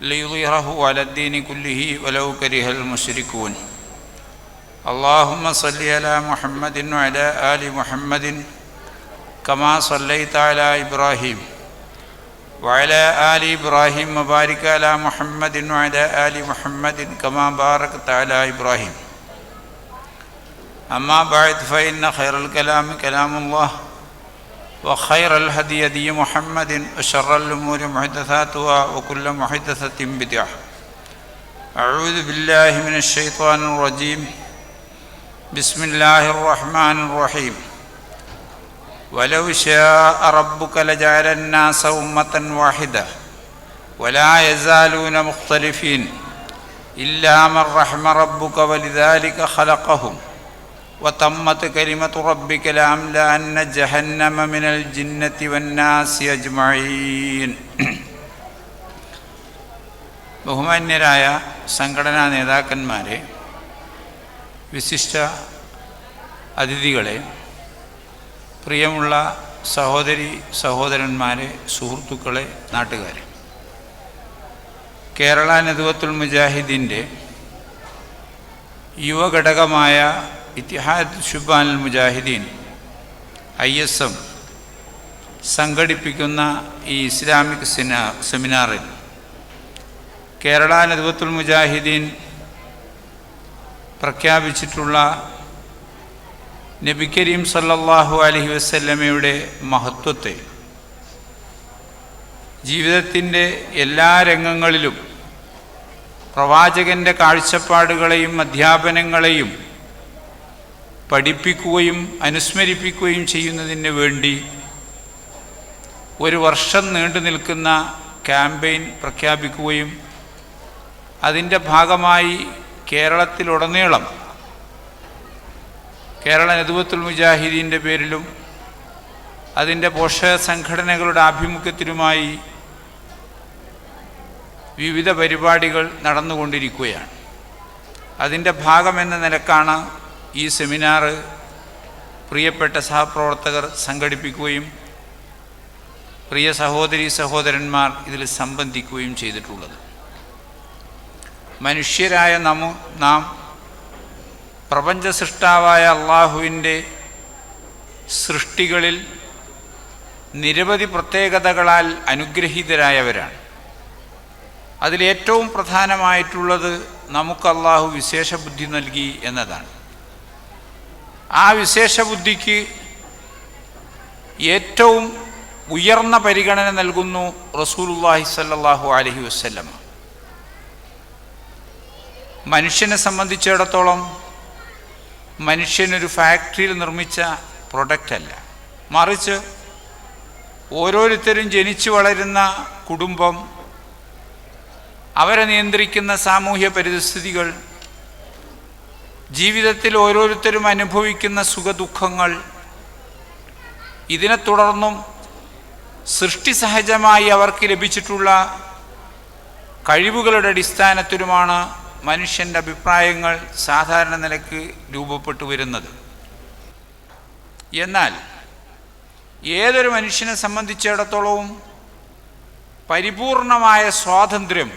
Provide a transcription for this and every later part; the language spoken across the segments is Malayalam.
ليظهره على الدين كله ولو كره المشركون. اللهم صل على محمد وعلى آل محمد كما صليت على إبراهيم وعلى آل إبراهيم وبارك على محمد وعلى آل محمد كما باركت على إبراهيم. أما بعد فإن خير الكلام كلام الله. وخير الهدي هدي محمد وشر الأمور محدثاتها وكل محدثة بدعة. أعوذ بالله من الشيطان الرجيم. بسم الله الرحمن الرحيم. ولو شاء ربك لجعل الناس أمة واحدة ولا يزالون مختلفين إلا من رحم ربك ولذلك خلقهم. وتمت كلمة ربك لأملأن جهنم من الجنة والناس أجمعين ബഹുമാന്യരായ സംഘടനാ നേതാക്കന്മാരെ വിശിഷ്ട അതിഥികളെ പ്രിയമുള്ള സഹോദരി സഹോദരന്മാരെ സുഹൃത്തുക്കളെ നാട്ടുകാരെ കേരള നദുവത്തുൽ മുജാഹിദിൻ്റെ യുവഘടകമായ Ittihad Shubban Mujahideen I S M സംഘടിപ്പിക്കുന്ന ഈ ഇസ്ലാമിക് സെമിനാറിൽ കേരള നദുവത്തുൽ മുജാഹിദീൻ പ്രഖ്യാപിച്ചിട്ടുള്ള നബി കരീം സല്ലല്ലാഹു അലഹി വസ്ല്ലമയുടെ മഹത്വത്തെ ജീവിതത്തിന്റെ എല്ലാ രംഗങ്ങളിലും പ്രവാചകന്റെ കാഴ്ചപ്പാടുകളെയും അധ്യാപനങ്ങളെയും പഠിപ്പിക്കുകയും അനുസ്മരിപ്പിക്കുകയും ചെയ്യുന്നതിന് വേണ്ടി ഒരു വർഷം നീണ്ടു നിൽക്കുന്ന ക്യാമ്പയിൻ പ്രഖ്യാപിക്കുകയും അതിന്റെ ഭാഗമായി കേരളത്തിലുടനീളം കേരള നദുവത്തുൽ മുജാഹിദീന്റെ പേരിലും അതിന്റെ പോഷക സംഘടനകളുടെ ആഭിമുഖ്യത്തിലുമായി വിവിധ പരിപാടികൾ നടന്നുകൊണ്ടിരിക്കുകയാണ്. അതിന്റെ ഭാഗമെന്ന നിലക്കാണ് ഈ സെമിനാർ പ്രിയപ്പെട്ട സഹപ്രവർത്തകർ സംഘടിപ്പിക്കുകയും പ്രിയ സഹോദരി സഹോദരന്മാർ ഇതിൽ സംബന്ധിക്കുകയും ചെയ്തിട്ടുള്ളത്. മനുഷ്യരായ നമു നാം പ്രപഞ്ച സൃഷ്ടാവായ അള്ളാഹുവിന്റെ സൃഷ്ടികളിൽ നിരവധി പ്രത്യേകതകളാൽ അനുഗ്രഹീതരായവരാണ്. അതിലേറ്റവും പ്രധാനമായിട്ടുള്ളത് നമുക്ക് അള്ളാഹു വിശേഷ ബുദ്ധി നൽകി എന്നതാണ്. ആ വിശേഷ ബുദ്ധിക്ക് ഏറ്റവും ഉയർന്ന പരിഗണന നൽകുന്നു റസൂലുല്ലാഹി സല്ലാഹു അലഹി വസ്ല്ലം. മനുഷ്യനെ സംബന്ധിച്ചിടത്തോളം മനുഷ്യനൊരു ഫാക്ടറിയിൽ നിർമ്മിച്ച പ്രൊഡക്റ്റല്ല മറിച്ച് ഓരോരുത്തരും ജനിച്ചു വളരുന്ന കുടുംബം അവരെ നിയന്ത്രിക്കുന്ന സാമൂഹ്യ പരിസ്ഥിതികൾ ജീവിതത്തിൽ ഓരോരുത്തരും അനുഭവിക്കുന്ന സുഖദുഃഖങ്ങൾ ഇതിനെ തുടർന്നും സൃഷ്ടി സഹജമായി അവർക്ക് ലഭിച്ചിട്ടുള്ള കഴിവുകളുടെ അടിസ്ഥാനത്തിലുമാണ് മനുഷ്യന്റെ അഭിപ്രായങ്ങൾ സാധാരണ നിലയ്ക്ക് രൂപപ്പെട്ടു വരുന്നത്. എന്നാൽ ഏതൊരു മനുഷ്യനെ സംബന്ധിച്ചിടത്തോളവും പരിപൂർണമായ സ്വാതന്ത്ര്യം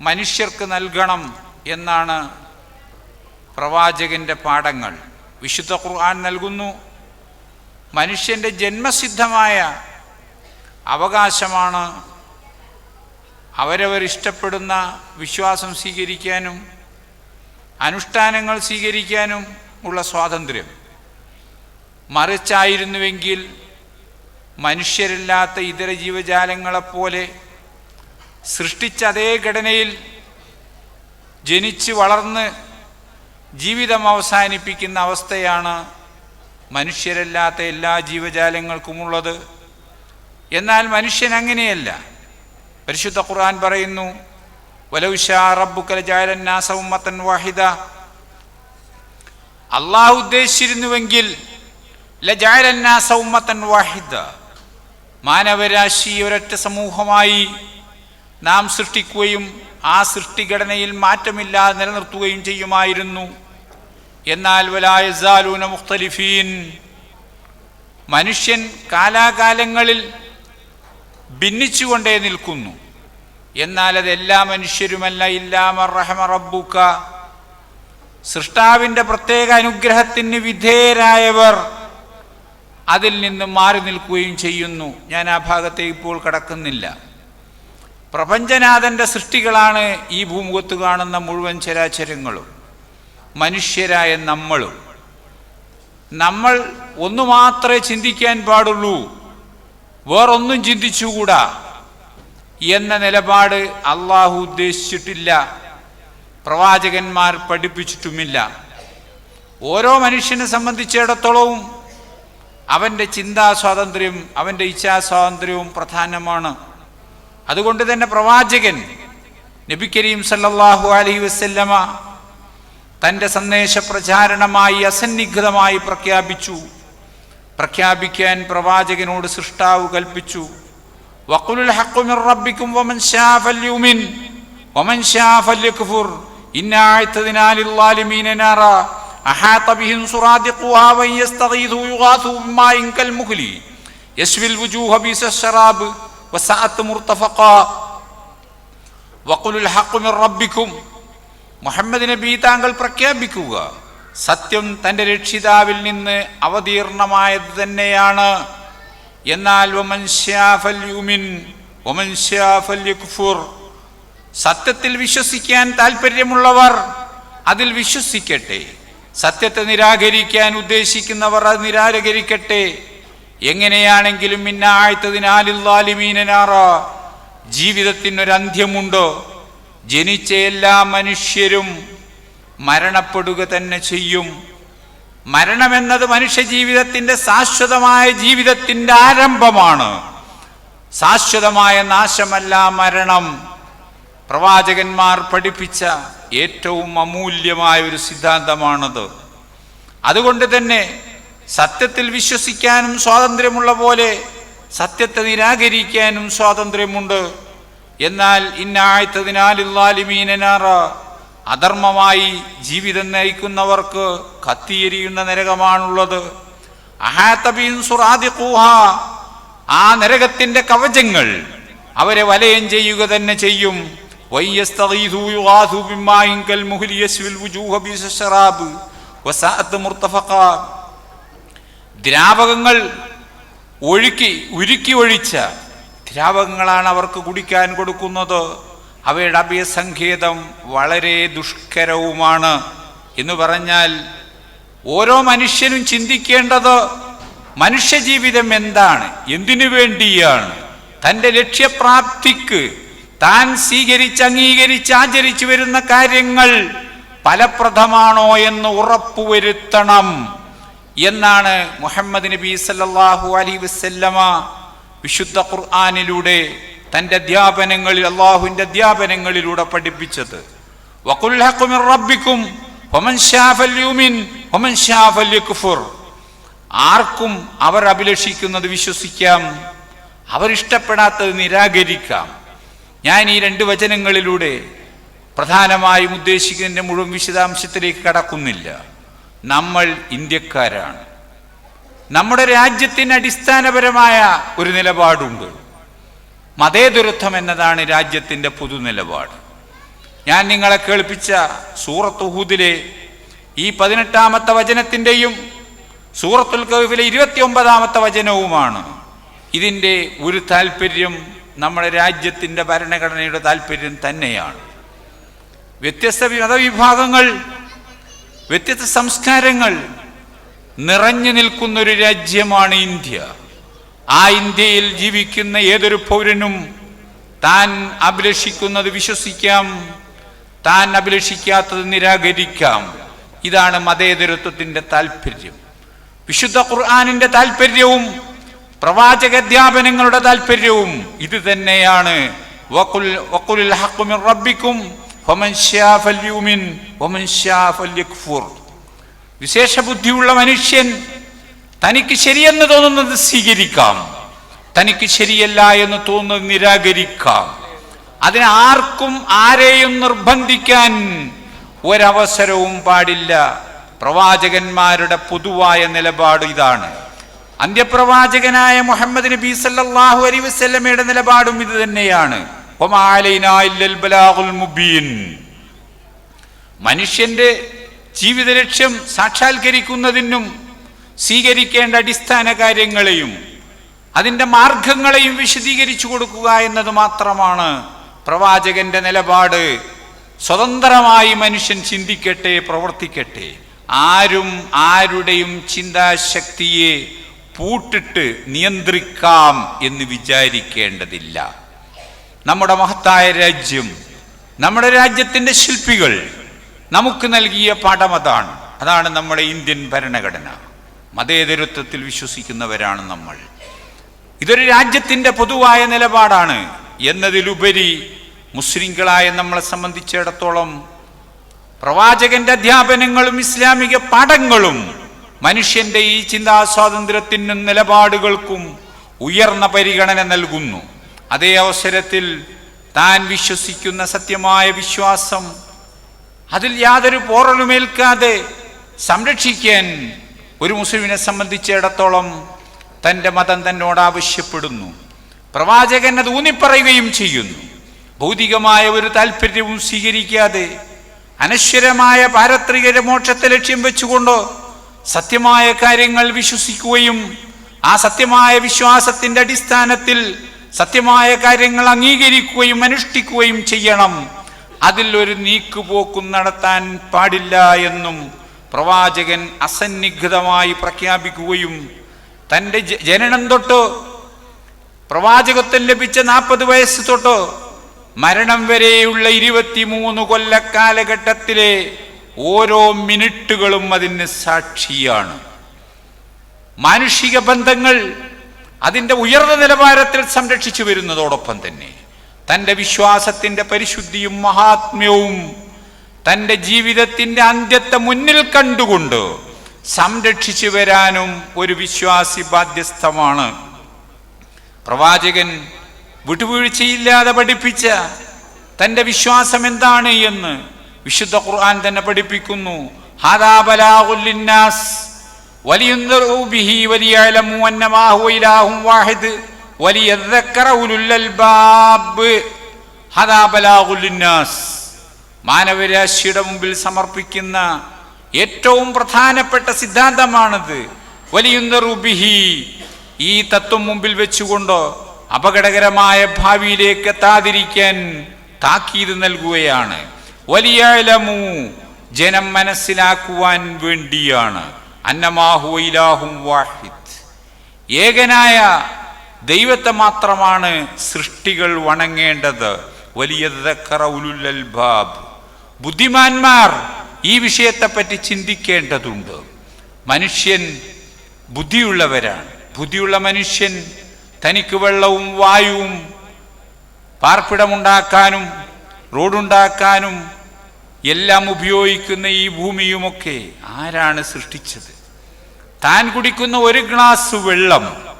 മനുഷ്യർക്ക് നൽകണം എന്നാണ് പ്രവാചകന്റെ പാഠങ്ങൾ. വിശുദ്ധ ഖുർആൻ നൽകുന്നു. മനുഷ്യന്റെ ജന്മസിദ്ധമായ അവകാശമാണ് അവരവർ ഇഷ്ടപ്പെടുന്ന വിശ്വാസം സ്വീകരിക്കാനും അനുഷ്ഠാനങ്ങൾ സ്വീകരിക്കാനും ഉള്ള സ്വാതന്ത്ര്യം. മറിച്ചായിരുന്നുവെങ്കിൽ മനുഷ്യരില്ലാത്ത ഇതര ജീവജാലങ്ങളെപ്പോലെ സൃഷ്ടിച്ച അതേ ഘടനയിൽ ജനിച്ച് വളർന്ന് ജീവിതം അവസാനിപ്പിക്കുന്ന അവസ്ഥയാണ് മനുഷ്യരല്ലാത്ത എല്ലാ ജീവജാലങ്ങൾക്കുമുള്ളത്. എന്നാൽ മനുഷ്യൻ അങ്ങനെയല്ല. പരിശുദ്ധ ഖുർആൻ പറയുന്നു വലൗഷാറബുക്കലജാലന്നാസവുമ്മത്തൻ വാഹിദ. അള്ളാഹു ഉദ്ദേശിച്ചിരുന്നുവെങ്കിൽ ലജാലന്നാസവുമ്മത്തൻ വാഹിദ. മാനവരാശി ഒരൊറ്റ സമൂഹമായി നാം സൃഷ്ടിക്കുകയും ആ സൃഷ്ടിഘടനയിൽ മാറ്റമില്ലാതെ നിലനിർത്തുകയും ചെയ്യുമായിരുന്നു. എന്നാൽ വലായസാലൂന മുഖ്തലിഫീൻ. മനുഷ്യൻ കാലാകാലങ്ങളിൽ ഭിന്നിച്ചുകൊണ്ടേ നിൽക്കുന്നു. എന്നാൽ അത് എല്ലാ മനുഷ്യരുമല്ല ഇല്ലാമ റഹമ റബ്ബുക്ക സൃഷ്ടാവിന്റെ പ്രത്യേക അനുഗ്രഹത്തിന് വിധേയരായവർ അതിൽ നിന്ന് മാറി നിൽക്കുകയും ചെയ്യുന്നു. ഞാൻ ആ ഭാഗത്തെ ഇപ്പോൾ കടക്കുന്നില്ല. പ്രപഞ്ചനാഥന്റെ സൃഷ്ടികളാണ് ഈ ഭൂമുഖത്ത് കാണുന്ന മുഴുവൻ ചരാചരങ്ങളും. മനുഷ്യരായ നമ്മളും. നമ്മൾ ഒന്നു മാത്രമേ ചിന്തിക്കാൻ പാടുള്ളൂ. വേറൊന്നും ചിന്തിച്ചുകൂടാ. എന്ന നിലപാട് അള്ളാഹു ഉദ്ദേശിച്ചിട്ടില്ല. പ്രവാചകന്മാർ പഠിപ്പിച്ചിട്ടുമില്ല. ഓരോ മനുഷ്യനെ സംബന്ധിച്ചിടത്തോളവും അവന്റെ ചിന്താ സ്വാതന്ത്ര്യം അവന്റെ ഇച്ഛാ സ്വാതന്ത്ര്യവും പ്രധാനമാണ്. അതുകൊണ്ട് തന്നെ പ്രവാചകൻ നബി കരീം സല്ലല്ലാഹു അലൈഹി വസല്ലമ തന്റെ സന്ദേശ പ്രചാരണമായി അസന്നിഗ്ധമായി പ്രഖ്യാപിച്ചു. പ്രഖ്യാപിക്കാൻ പ്രവാചകനോട് സൃഷ്ടാവ് കൽപ്പിച്ചു. വഖുലുൽ ഹഖ്ഖു മിർ റബ്ബിക്കും വമൻ ശാ ഫല്യുമിൻ വമൻ ശാ ഫല്യക്ഫുർ ഇന്നാ അഅ്തദ്നാ ലിൽളാലിമീന നാറ അഹാത ബിഹിം സുറാദിഖുഹാ വൻ യസ്തഗീഥു യുഗാഥു ബിമാഇൻ കൽമുഹ്ലി യസ്വിൽ വുജൂഹ ബിസശറാബ് വസഅത്ത് മുർതഫഖാ വഖുലുൽ ഹഖ്ഖു മിർ റബ്ബിക്കും മുഹമ്മദ് നബി താങ്കൾ പ്രഖ്യാപിക്കുക സത്യം തന്റെ രക്ഷിതാവിൽ നിന്ന് അവതീർണമായത് തന്നെയാണ്. എന്നാൽ സത്യത്തിൽ വിശ്വസിക്കാൻ താല്പര്യമുള്ളവർ അതിൽ വിശ്വസിക്കട്ടെ. സത്യത്തെ നിരാകരിക്കാൻ ഉദ്ദേശിക്കുന്നവർ അത് നിരാകരിക്കട്ടെ. എങ്ങനെയാണെങ്കിലും ഇന്ന മിന്നാഴ്ത്തതിനാലില്ലാലിമീനാറ ജീവിതത്തിനൊരന്ത്യമുണ്ടോ? ജനിച്ച എല്ലാ മനുഷ്യരും മരണപ്പെടുക തന്നെ ചെയ്യും. മരണമെന്നത് മനുഷ്യ ജീവിതത്തിന്റെ ശാശ്വതമായ ജീവിതത്തിന്റെ ആരംഭമാണ്. ശാശ്വതമായ നാശമല്ല മരണം. പ്രവാചകന്മാർ പഠിപ്പിച്ച ഏറ്റവും അമൂല്യമായ ഒരു സിദ്ധാന്തമാണത്. അതുകൊണ്ട് തന്നെ സത്യത്തിൽ വിശ്വസിക്കാനും സ്വാതന്ത്ര്യമുള്ള പോലെ സത്യത്തെ നിരാകരിക്കാനും സ്വാതന്ത്ര്യമുണ്ട്. എന്നാൽ ഇന്നാഴ്ത്തതിനാലില്ലാലിമീനാറ അധർമ്മമായി ജീവിതം നയിക്കുന്നവർക്ക് കത്തിയെരിയുന്ന നരകമാണുള്ളത്. അഹാത്തബീൻ സുറാദിഖൂഹ ആ നരകത്തിന്റെ കവചങ്ങൾ അവരെ വലയം ചെയ്യുക തന്നെ ചെയ്യും. ദ്രാവകങ്ങൾ ഒഴുക്കി ഉരുക്കി ഒഴിച്ച ദ്രാവകങ്ങളാണ് അവർക്ക് കുടിക്കാൻ കൊടുക്കുന്നത്. അവയുടെ അഭയസങ്കേതം വളരെ ദുഷ്കരവുമാണ്. എന്ന് പറഞ്ഞാൽ ഓരോ മനുഷ്യനും ചിന്തിക്കേണ്ടത് മനുഷ്യജീവിതം എന്താണ്? എന്തിനു വേണ്ടിയാണ്? തന്റെ ലക്ഷ്യപ്രാപ്തിക്ക് താൻ സ്വീകരിച്ച് അംഗീകരിച്ച് ആചരിച്ചു വരുന്ന കാര്യങ്ങൾ ഫലപ്രദമാണോ എന്ന് ഉറപ്പുവരുത്തണം. എന്നാണ് മുഹമ്മദ് നബി സല്ലാഹു അലൈഹി വസല്ലമ വിശുദ്ധ ഖുർആാനിലൂടെ തന്റെ അധ്യാപനങ്ങളിൽ അള്ളാഹുവിന്റെ അധ്യാപനങ്ങളിലൂടെ പഠിപ്പിച്ചത്. റബ്ബിക്കും ആർക്കും അവർ അഭിലഷിക്കുന്നത് വിശ്വസിക്കാം അവരിഷ്ടപ്പെടാത്തത് നിരാകരിക്കാം. ഞാൻ ഈ രണ്ട് വചനങ്ങളിലൂടെ പ്രധാനമായും ഉദ്ദേശിക്കുന്നതിന്റെ മുഴുവൻ വിശദാംശത്തിലേക്ക് കടക്കുന്നില്ല. നമ്മൾ ഇന്ത്യക്കാരാണ്. നമ്മുടെ രാജ്യത്തിന് അടിസ്ഥാനപരമായ ഒരു നിലപാടുണ്ട്. മതേതരത്വം എന്നതാണ് രാജ്യത്തിന്റെ പൊതു നിലപാട്. ഞാൻ നിങ്ങളെ കേൾപ്പിച്ച സൂറത്ത് ഹൂദിലെ ഈ പതിനെട്ടാമത്തെ വചനത്തിന്റെയും സൂറത്തുൽ കൗഫിലെ ഇരുപത്തി ഒമ്പതാമത്തെ വചനവുമാണ്. ഇതിന്റെ ഒരു താല്പര്യം നമ്മുടെ രാജ്യത്തിന്റെ ഭരണഘടനയുടെ താല്പര്യം തന്നെയാണ്. വ്യത്യസ്ത മതവിഭാഗങ്ങൾ വ്യത്യസ്ത സംസ്കാരങ്ങൾ നിറഞ്ഞു നിൽക്കുന്ന ഒരു രാജ്യമാണ് ഇന്ത്യ. ആ ഇന്ത്യയിൽ ജീവിക്കുന്ന ഏതൊരു പൗരനും താൻ അഭിലഷിക്കുന്നത് വിശ്വസിക്കാം താൻ അഭിലഷിക്കാത്തത് നിരാകരിക്കാം. ഇതാണ് മതേതരത്വത്തിന്റെ താല്പര്യം വിശുദ്ധ ഖുർആാനിന്റെ താല്പര്യവും പ്രവാചക അധ്യാപനങ്ങളുടെ താല്പര്യവും ഇത് തന്നെയാണ്. റബ്ബിക്കും വിശേഷ ബുദ്ധിയുള്ള മനുഷ്യൻ തനിക്ക് ശരിയെന്ന് തോന്നുന്നത് സ്വീകരിക്കാം. തനിക്ക് ശരിയല്ല എന്ന് തോന്നുന്നത് നിരാകരിക്കാം. അതിന് ആർക്കും ആരെയും നിർബന്ധിക്കാൻ ഒരവസരവും പാടില്ല. പ്രവാചകന്മാരുടെ പൊതുവായ നിലപാട് ഇതാണ്. അന്ത്യപ്രവാചകനായ മുഹമ്മദ് നബി സല്ലാഹു അലൈഹി വസല്ലമയുടെ നിലപാടും ഇത് തന്നെയാണ്. മനുഷ്യന്റെ ജീവിത ലക്ഷ്യം സാക്ഷാത്കരിക്കുന്നതിനും സ്വീകരിക്കേണ്ട അടിസ്ഥാന കാര്യങ്ങളെയും അതിന്റെ മാർഗങ്ങളെയും വിശദീകരിച്ചു കൊടുക്കുക എന്നത് മാത്രമാണ് പ്രവാചകന്റെ നിലപാട്. സ്വതന്ത്രമായി മനുഷ്യൻ ചിന്തിക്കട്ടെ പ്രവർത്തിക്കട്ടെ. ആരും ആരുടെയും ചിന്താശക്തിയെ പൂട്ടിട്ട് നിയന്ത്രിക്കാം എന്ന് വിചാരിക്കേണ്ടതില്ല. നമ്മുടെ മഹത്തായ രാജ്യം നമ്മുടെ രാജ്യത്തിന്റെ ശില്പികൾ നമുക്ക് നൽകിയ പാഠം അതാണ്. അതാണ് നമ്മുടെ ഇന്ത്യൻ ഭരണഘടന. മതേതരത്വത്തിൽ വിശ്വസിക്കുന്നവരാണ് നമ്മൾ. ഇതൊരു രാജ്യത്തിന്റെ പൊതുവായ നിലപാടാണ്. എന്നതിലുപരി മുസ്ലിങ്ങളായ നമ്മളെ സംബന്ധിച്ചിടത്തോളം പ്രവാചകന്റെ അധ്യാപനങ്ങളും ഇസ്ലാമിക പാഠങ്ങളും മനുഷ്യന്റെ ഈ ചിന്താ സ്വാതന്ത്ര്യത്തിനും നിലപാടുകൾക്കും ഉയർന്ന പരിഗണന നൽകുന്നു. അതേ അവസരത്തിൽ താൻ വിശ്വസിക്കുന്ന സത്യമായ വിശ്വാസം അതിൽ യാതൊരു പോറലുമേൽക്കാതെ സംരക്ഷിക്കാൻ ഒരു മുസ്ലിമിനെ സംബന്ധിച്ചിടത്തോളം തന്റെ മതം തന്നോട് ആവശ്യപ്പെടുന്നു. പ്രവാചകൻ അത് ഊന്നിപ്പറയുകയും ചെയ്യുന്നു. ഭൗതികമായ ഒരു താല്പര്യവും സ്വീകരിക്കാതെ അനശ്വരമായ പാരത്രിക മോക്ഷത്തെ ലക്ഷ്യം വെച്ചുകൊണ്ട് സത്യമായ കാര്യങ്ങൾ വിശ്വസിക്കുകയും ആ സത്യമായ വിശ്വാസത്തിന്റെ അടിസ്ഥാനത്തിൽ സത്യമായ കാര്യങ്ങൾ അംഗീകരിക്കുകയും അനുഷ്ഠിക്കുകയും ചെയ്യണം. അതിൽ ഒരു നീക്കുപോക്കും നടത്താൻ പാടില്ല എന്നും പ്രവാചകൻ അസന്നിഗ്ധമായി പ്രഖ്യാപിക്കുകയും തന്റെ ജനനം തൊട്ട് പ്രവാചകത്വം ലഭിച്ച നാൽപ്പത് വയസ്സ് തൊട്ട് മരണം വരെയുള്ള ഇരുപത്തിമൂന്ന് കൊല്ല കാലഘട്ടത്തിലെ ഓരോ മിനിറ്റുകളും അതിന് സാക്ഷിയാണ്. മാനുഷിക ബന്ധങ്ങൾ അതിന്റെ ഉയർന്ന നിലവാരത്തിൽ സംരക്ഷിച്ചു വരുന്നതോടൊപ്പം തന്നെ. തന്റെ വിശ്വാസത്തിന്റെ പരിശുദ്ധിയും മഹാത്മ്യവും തന്റെ ജീവിതത്തിന്റെ അന്ത്യത്തെ മുന്നിൽ കണ്ടുകൊണ്ട് സംരക്ഷിച്ചു വരാനും ഒരു വിശ്വാസി ബാധ്യസ്ഥമാണ്. പ്രവാചകൻ വിട്ടുവീഴ്ചയില്ലാതെ പഠിപ്പിച്ച തന്റെ വിശ്വാസം എന്താണ് എന്ന് വിശുദ്ധ ഖുർആൻ തന്നെ പഠിപ്പിക്കുന്നു. വലിയ ഹുവ വാഹിദ്. മാനവരാശിയുടെ മുമ്പിൽ സമർപ്പിക്കുന്ന ഏറ്റവും പ്രധാനപ്പെട്ട സിദ്ധാന്തമാണത്. വലിയുന്ന റുബിഹി ഈ തത്വം മുമ്പിൽ വെച്ചുകൊണ്ട് അപകടകരമായ ഭാവിയിലേക്ക് എത്താതിരിക്കാൻ താക്കീത് നൽകുകയാണ്. വലിയ ജനം മനസ്സിലാക്കുവാൻ വേണ്ടിയാണ്. അന്നമാഹു ഇലാഹും വാഹിദ്. ഏകനായ ദൈവത്തെ മാത്രമാണ് സൃഷ്ടികൾ വണങ്ങേണ്ടത്. വലിയ ബാബ്. ബുദ്ധിമാന്മാർ ഈ വിഷയത്തെപ്പറ്റി ചിന്തിക്കേണ്ടതുണ്ട്. മനുഷ്യൻ ബുദ്ധിയുള്ളവരാണ്. ബുദ്ധിയുള്ള മനുഷ്യൻ തനിക്ക് വെള്ളവും വായുവും പാർപ്പിടമുണ്ടാക്കാനും റോഡുണ്ടാക്കാനും എല്ലാം ഉപയോഗിക്കുന്ന ഈ ഭൂമിയുമൊക്കെ ആരാണ് സൃഷ്ടിച്ചത്? താൻ കുടിക്കുന്ന ഒരു ഗ്ലാസ് വെള്ളം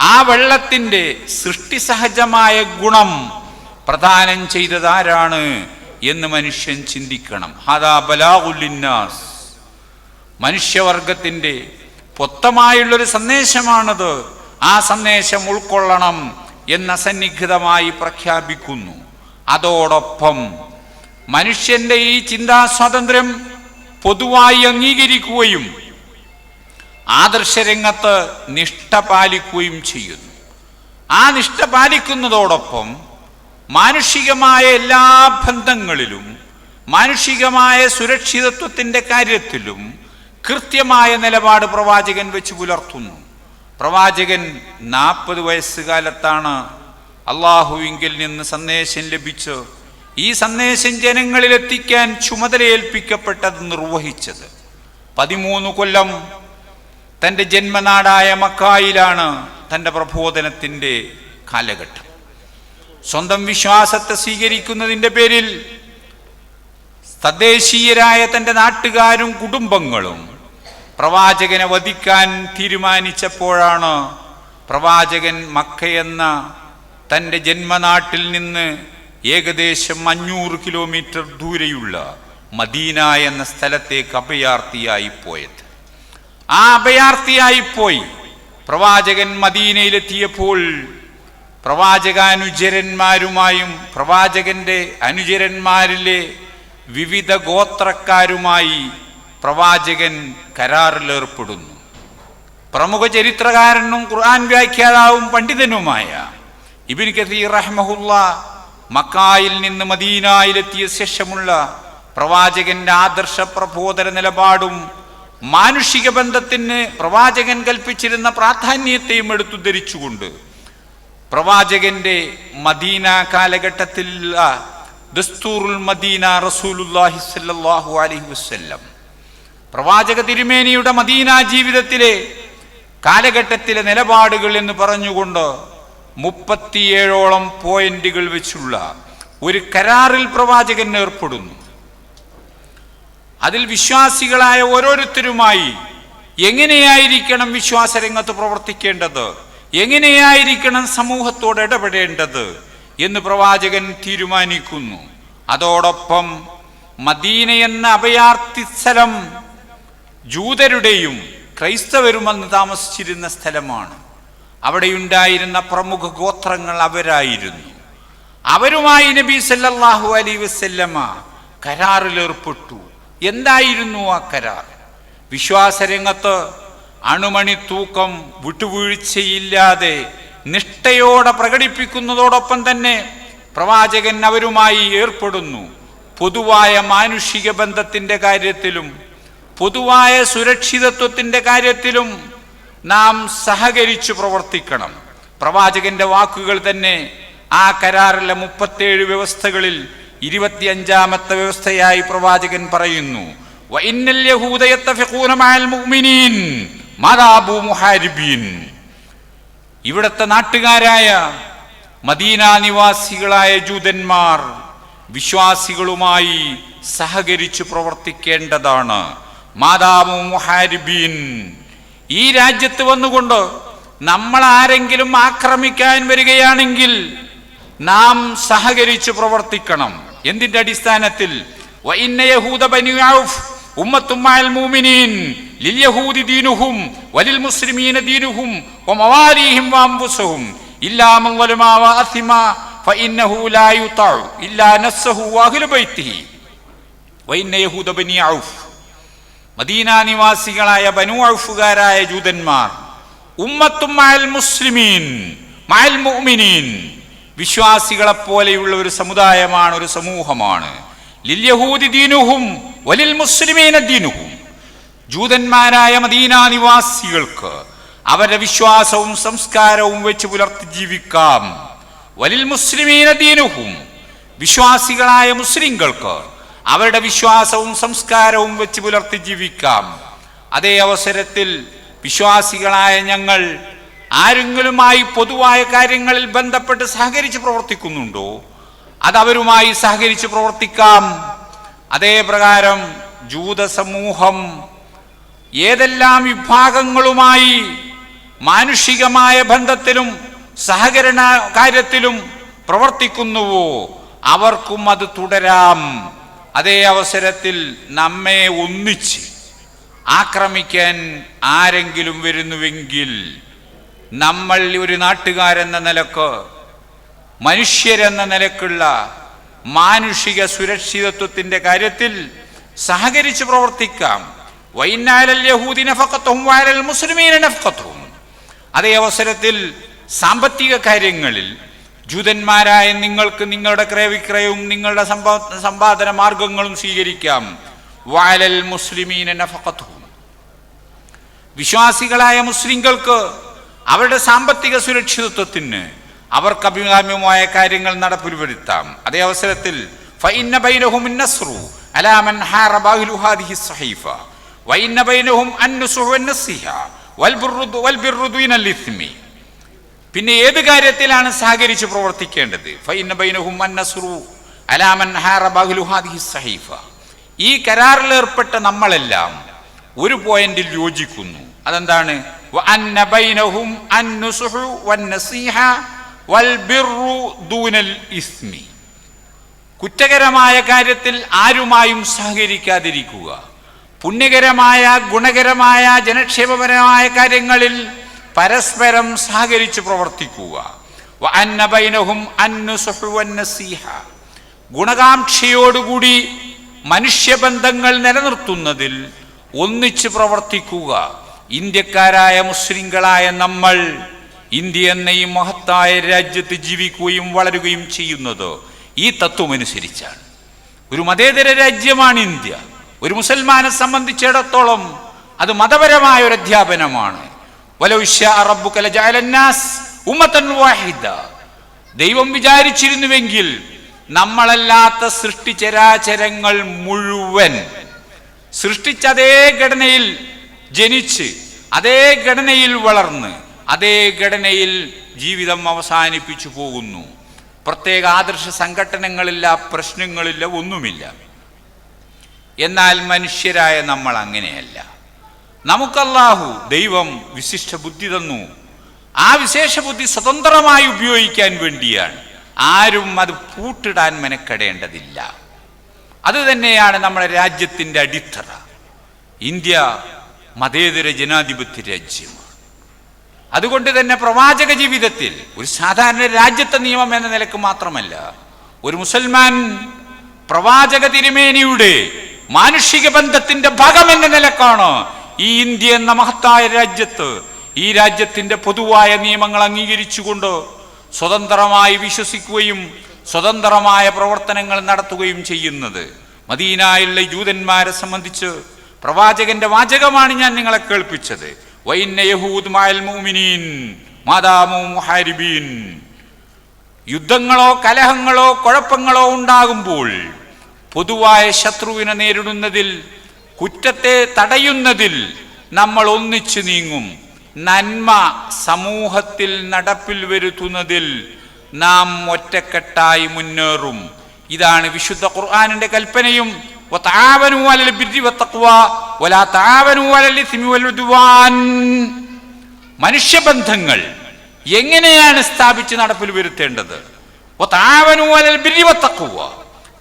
ആ വെള്ളത്തിന്റെ സൃഷ്ടിസഹജമായ ഗുണം പ്രദാനം ചെയ്തത് ആരാണ് എന്ന് മനുഷ്യൻ ചിന്തിക്കണം. ഹദാ ബലാഹുലിന്നാസ് മനുഷ്യവർഗത്തിന്റെ പൊത്തമായുള്ളൊരു സന്ദേശമാണത്. ആ സന്ദേശം ഉൾക്കൊള്ളണം എന്ന സന്നിഗ്ധമായി പ്രഖ്യാപിക്കുന്നു. അതോടൊപ്പം മനുഷ്യന്റെ ഈ ചിന്താ സ്വാതന്ത്ര്യം പൊതുവായി അംഗീകരിക്കുകയും ആദർശരംഗത്ത് നിഷ്ഠ പാലിക്കുകയും ചെയ്യുന്നു. ആ നിഷ്ഠ പാലിക്കുന്നതോടൊപ്പം മാനുഷികമായ എല്ലാ ബന്ധങ്ങളിലും മാനുഷികമായ സുരക്ഷിതത്വത്തിന്റെ കാര്യത്തിലും കൃത്യമായ നിലപാട് പ്രവാചകൻ വെച്ച് പുലർത്തുന്നു. പ്രവാചകൻ നാൽപ്പത് വയസ്സുകാലത്താണ് അള്ളാഹുവിങ്കിൽ നിന്ന് സന്ദേശം ലഭിച്ച് ഈ സന്ദേശം ജനങ്ങളിലെത്തിക്കാൻ ചുമതലയേൽപ്പിക്കപ്പെട്ടത് നിർവഹിച്ചത്. പതിമൂന്ന് കൊല്ലം തന്റെ ജന്മനാടായ മക്കായിലാണ് തന്റെ പ്രബോധനത്തിന്റെ കാലഘട്ടം. സ്വന്തം വിശ്വാസത്തെ സ്വീകരിക്കുന്നതിന്റെ പേരിൽ തദ്ദേശീയരായ തന്റെ നാട്ടുകാരും കുടുംബങ്ങളും പ്രവാചകനെ വധിക്കാൻ തീരുമാനിച്ചപ്പോഴാണ് പ്രവാചകൻ മക്കയെന്ന തന്റെ ജന്മനാട്ടിൽ നിന്ന് ഏകദേശം അഞ്ഞൂറ് കിലോമീറ്റർ ദൂരെയുള്ള മദീന എന്ന സ്ഥലത്തേക്ക് അഭയാർത്ഥിയായി പോയത്. ആ അഭയാർത്ഥിയായി പോയി പ്രവാചകൻ മദീനയിലെത്തിയപ്പോൾ പ്രവാചകാനുചരന്മാരുമായും പ്രവാചകന്റെ അനുചരന്മാരിലെ വിവിധ ഗോത്രക്കാരുമായി പ്രവാചകൻ കരാറിലേർപ്പെടുന്നു. പ്രമുഖ ചരിത്രകാരനും ഖുർആൻ വ്യാഖ്യാതാവും പണ്ഡിതനുമായ ഇബിൻ കസീർ റഹ്മഹുല്ല മക്കായിൽ നിന്ന് മദീനായിലെത്തിയ ശേഷമുള്ള പ്രവാചകന്റെ ആദർശ പ്രബോധന നിലപാടും മാനുഷിക ബന്ധത്തിന് പ്രവാചകൻ കൽപ്പിച്ചിരുന്ന പ്രാധാന്യത്തെയും എടുത്തുദ്ധരിച്ചുകൊണ്ട് പ്രവാചകന്റെ മദീന കാലഘട്ടത്തിലുള്ള ദസ്തൂറുൽ മദീന റസൂലുല്ലാഹി സല്ലാഹു അലൈഹി വസല്ലം പ്രവാചക തിരുമേനിയുടെ മദീന ജീവിതത്തിലെ കാലഘട്ടത്തിലെ നിലപാടുകൾ എന്ന് പറഞ്ഞുകൊണ്ട് മുപ്പത്തിയേഴോളം പോയിന്റുകൾ വെച്ചുള്ള ഒരു കരാറിൽ പ്രവാചകൻ ഏർപ്പെടുന്നു. അതിൽ വിശ്വാസികളായ ഓരോരുത്തരുമായി എങ്ങനെയായിരിക്കണം വിശ്വാസരംഗത്ത് പ്രവർത്തിക്കേണ്ടത്? എങ്ങനെയായിരിക്കണം സമൂഹത്തോട് ഇടപെടേണ്ടത് എന്ന് പ്രവാചകൻ തീരുമാനിക്കുന്നു. അതോടൊപ്പം മദീന എന്ന അഭയാർത്ഥി സ്ഥലം ജൂതരുടെയും ക്രൈസ്തവരും അന്ന് താമസിച്ചിരുന്ന സ്ഥലമാണ്. അവിടെയുണ്ടായിരുന്ന പ്രമുഖ ഗോത്രങ്ങൾ അവരായിരുന്നു. അവരുമായി നബി സല്ലല്ലാഹു അലൈ കരാറിലേർപ്പെട്ടു. എന്തായിരുന്നു ആ കരാർ? വിശ്വാസരംഗത്ത് അണുമണി തൂക്കം വിട്ടുവീഴ്ചയില്ലാതെ നിഷ്ഠയോടെ പ്രകടിപ്പിക്കുന്നതോടൊപ്പം തന്നെ പ്രവാചകൻ അവരുമായി ഏർപ്പെടുന്നു. പൊതുവായ മാനുഷിക ബന്ധത്തിന്റെ കാര്യത്തിലും പൊതുവായ സുരക്ഷിതത്വത്തിന്റെ കാര്യത്തിലും നാം സഹകരിച്ചു പ്രവർത്തിക്കണം. പ്രവാചകന്റെ വാക്കുകൾ തന്നെ ആ കരാറിലെ മുപ്പത്തേഴ് വ്യവസ്ഥകളിൽ ഇരുപത്തിയഞ്ചാമത്തെ വ്യവസ്ഥയായി പ്രവാചകൻ പറയുന്നു ഇവിടത്തെ യഹൂദ യത്തഫിഖൂന മഅൽ മുഅ്മിനീൻ മദാബു മുഹാരിബീൻ." ഇവിടുത്തെ നാട്ടുകാരായ മദീന നിവാസികളായ ജൂതന്മാർ വിശ്വാസികളുമായി സഹകരിച്ച് പ്രവർത്തിക്കേണ്ടതാണ് മാതാബു മുഹാരിബീൻ ഈ രാജ്യത്ത് വന്നുകൊണ്ട് നമ്മൾ ആരെങ്കിലും ആക്രമിക്കാൻ വരികയാണെങ്കിൽ നാം സഹകരിച്ച് പ്രവർത്തിക്കണം എന്തിന്റെ അടിസ്ഥാനത്തിൽ? മദീന നിവാസികളായ ബനു ഔഫുകാരായ ജൂതന്മാർ ഉമ്മത്തും മുസ്ലിമീൻ മുഅ്മിനീൻ വിശ്വാസികളെ പോലെയുള്ള ഒരു സമുദായമാണ് ഒരു സമൂഹമാണ്. ലില്യഹൂദി ദീനുഹും വലിൽ മുസ്ലിമീന ദീനുഹും. ജൂതന്മാരായ മദീന നിവാസികൾക്ക് അവരുടെ വിശ്വാസവും സംസ്കാരവും വെച്ച് പുലർത്തി ജീവിക്കാം. വലിൽ മുസ്ലിമീന ദീനുഹും. വിശ്വാസികളായ മുസ്ലിങ്ങൾക്ക് അവരുടെ വിശ്വാസവും സംസ്കാരവും വെച്ച് പുലർത്തി ജീവിക്കാം. അതേ അവസരത്തിൽ വിശ്വാസികളായ ഞങ്ങൾ ആരെങ്കിലുമായി പൊതുവായ കാര്യങ്ങളിൽ ബന്ധപ്പെട്ട് സഹകരിച്ച് പ്രവർത്തിക്കുന്നുണ്ടോ? അതവരുമായി സഹകരിച്ച് പ്രവർത്തിക്കാം. അതേ പ്രകാരം ജൂത സമൂഹം ഏതെല്ലാം വിഭാഗങ്ങളുമായി മാനുഷികമായ ബന്ധത്തിലും സഹകരണ കാര്യത്തിലും പ്രവർത്തിക്കുന്നുവോ അവർക്കും അത് തുടരാം. അതേ അവസരത്തിൽ നമ്മെ ഒന്നിച്ച് ആക്രമിക്കാൻ ആരെങ്കിലും വരുന്നുവെങ്കിൽ നമ്മൾ ഒരു നാട്ടുകാരെന്ന നിലയ്ക്ക് മനുഷ്യരെന്ന നിലക്കുള്ള മാനുഷിക സുരക്ഷിതത്വത്തിന്റെ കാര്യത്തിൽ സഹകരിച്ച് പ്രവർത്തിക്കാം. വൈനാലൽ യഹൂദി നഫഖത്തുഹും വഅലൽ മുസ്ലിമീന നഫഖത്തുഹും അതേ അവസരത്തിൽ സാമ്പത്തിക കാര്യങ്ങളിൽ ജൂതന്മാരായ നിങ്ങൾക്ക് നിങ്ങളുടെ ക്രയവിക്രയവും നിങ്ങളുടെ സമ്പാ സമ്പാദന മാർഗങ്ങളും സ്വീകരിക്കാം. വാലൽ മുസ്ലിമീന നഫഖത്തുഹും വിശ്വാസികളായ മുസ്ലിങ്ങൾക്ക് അവരുടെ സാമ്പത്തിക സുരക്ഷിതത്വത്തിന് അവർക്ക് അഭികാമ്യമായ കാര്യങ്ങൾ നടപ്പിൽ വരുത്താം അതേ അവസരത്തിൽ പിന്നെ ഏത് കാര്യത്തിലാണ് സഹകരിച്ച് പ്രവർത്തിക്കേണ്ടത്? ഈ കരാറിലേർപ്പെട്ട നമ്മളെല്ലാം ഒരു പോയിന്റിൽ യോജിക്കുന്നു. അതെന്താണ്? വ بينهم النصح والنصيحة والبر دون الإثم. കുറ്റകരമായ കാര്യത്തിൽ ആരുമായും സഹകരിക്കാതിരിക്കുക. പുണ്യകരമായ ഗുണകരമായ ജനക്ഷേമപരമായ കാര്യങ്ങളിൽ പരസ്പരം സഹകരിച്ച് പ്രവർത്തിക്കുക. ഗുണകാംക്ഷയോടുകൂടി മനുഷ്യബന്ധങ്ങൾ നിലനിർത്തുന്നതിൽ ഒന്നിച്ച് പ്രവർത്തിക്കുക. ഇന്ത്യക്കാരായ മുസ്ലിങ്ങളായ നമ്മൾ ഇന്ത്യ എന്ന ഈ മഹത്തായ രാജ്യത്ത് ജീവിക്കുകയും വളരുകയും ചെയ്യുന്നത് ഈ തത്വമനുസരിച്ചാണ്. ഒരു മതേതര രാജ്യമാണ് ഇന്ത്യ. ഒരു മുസൽമാനെ സംബന്ധിച്ചിടത്തോളം അത് മതപരമായ ഒരു അധ്യാപനമാണ്. ദൈവം വിചാരിച്ചിരുന്നുവെങ്കിൽ നമ്മളല്ലാത്ത സൃഷ്ടിച്ചരാചരങ്ങൾ മുഴുവൻ സൃഷ്ടിച്ച അതേ ഘടനയിൽ ജനിച്ച് അതേ ഘടനയിൽ വളർന്ന് അതേ ഘടനയിൽ ജീവിതം അവസാനിപ്പിച്ചു പോകുന്നു. പ്രത്യേക ആദർശ സംഘടനകളില്ല പ്രശ്നങ്ങളില്ല ഒന്നുമില്ല. എന്നാൽ മനുഷ്യരായ നമ്മൾ അങ്ങനെയല്ല. നമുക്കല്ലാഹു ദൈവം വിശിഷ്ട ബുദ്ധി തന്നു. ആ വിശേഷ ബുദ്ധി സ്വതന്ത്രമായി ഉപയോഗിക്കാൻ വേണ്ടിയാണ്. ആരും അത് പൂട്ടിടാൻ മെനക്കെടേണ്ടതില്ല. അതുതന്നെയാണ് നമ്മുടെ രാജ്യത്തിന്റെ അടിത്തറ. ഇന്ത്യ മതേതര ജനാധിപത്യ രാജ്യമാണ്. അതുകൊണ്ട് തന്നെ പ്രവാചക ജീവിതത്തിൽ ഒരു സാധാരണ രാജ്യത്തെ നിയമം എന്ന നിലയ്ക്ക് മാത്രമല്ല ഒരു മുസൽമാൻ പ്രവാചക തിരുമേനിയുടെ മാനുഷിക ബന്ധത്തിന്റെ ഭാഗം എന്ന നിലക്കാണ് ഈ ഇന്ത്യ എന്ന മഹത്തായ രാജ്യത്ത് ഈ രാജ്യത്തിന്റെ പൊതുവായ നിയമങ്ങൾ അംഗീകരിച്ചുകൊണ്ട് സ്വതന്ത്രമായി വിശ്വസിക്കുകയും സ്വതന്ത്രമായ പ്രവർത്തനങ്ങൾ നടത്തുകയും ചെയ്യുന്നത്. മദീനായുള്ള ജൂതന്മാരെ സംബന്ധിച്ച് പ്രവാചകന്റെ വാചകമാണ് ഞാൻ നിങ്ങളെ കേൾപ്പിച്ചത്. യുദ്ധങ്ങളോ കലഹങ്ങളോ കുഴപ്പങ്ങളോ ഉണ്ടാകുമ്പോൾ പൊതുവായ ശത്രുവിനെ നേരിടുന്നതിൽ കുറ്റത്തെ തടയുന്നതിൽ നമ്മൾ ഒന്നിച്ചു നീങ്ങും. നന്മ സമൂഹത്തിൽ നടപ്പിൽ വരുത്തുന്നതിൽ നാം ഒറ്റക്കെട്ടായി മുന്നേറും. ഇതാണ് വിശുദ്ധ ഖുർആാനിന്റെ കൽപ്പനയും. മനുഷ്യബന്ധങ്ങൾ എങ്ങനെയാണ് സ്ഥാപിച്ച് നടപ്പിൽ വരുത്തേണ്ടത്?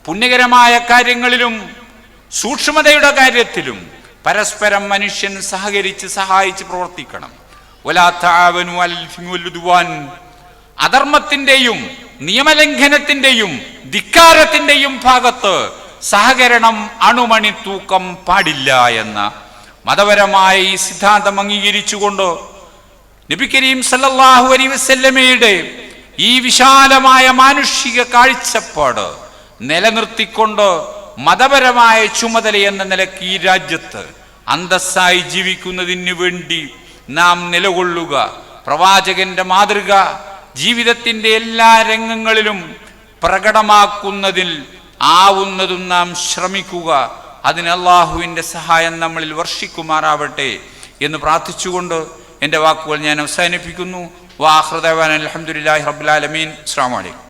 പുണ്യകരമായ കാര്യങ്ങളിലും സൂക്ഷ്മതയുടെ കാര്യത്തിലും പരസ്പരം മനുഷ്യൻ സഹകരിച്ച് സഹായിച്ച് പ്രവർത്തിക്കണം. അധർമ്മത്തിന്റെയും നിയമലംഘനത്തിന്റെയും ധിക്കാരത്തിന്റെയും ഭാഗത്ത് സഹകരണം അണുമണി തൂക്കം പാടില്ല എന്ന മതപരമായ ഈ സിദ്ധാന്തം അംഗീകരിച്ചുകൊണ്ട് നബി കരീം സല്ലല്ലാഹു അലൈഹി വസല്ലമയുടെ ഈ വിശാലമായ മാനുഷിക കാഴ്ചപ്പാട് നിലനിർത്തിക്കൊണ്ട് മതപരമായ ചുമതല എന്ന നിലയ്ക്ക് ഈ രാജ്യത്ത് അന്തസ്സായി ജീവിക്കുന്നതിന് വേണ്ടി നാം നിലകൊള്ളുക. പ്രവാചകന്റെ മാതൃക ജീവിതത്തിന്റെ എല്ലാ രംഗങ്ങളിലും പ്രകടമാക്കുന്നതിൽ ആവുന്നതും നാം ശ്രമിക്കുക. അതിന് അള്ളാഹുവിന്റെ സഹായം നമ്മളിൽ വർഷിക്കുമാറാവട്ടെ എന്ന് പ്രാർത്ഥിച്ചുകൊണ്ട് എന്റെ വാക്കുകൾ ഞാൻ അവസാനിപ്പിക്കുന്നു. വാഹൃദവാൻ അലഹമുല്ലാഹി റബുലാലമീൻ അസ്സാം വലൈക്കും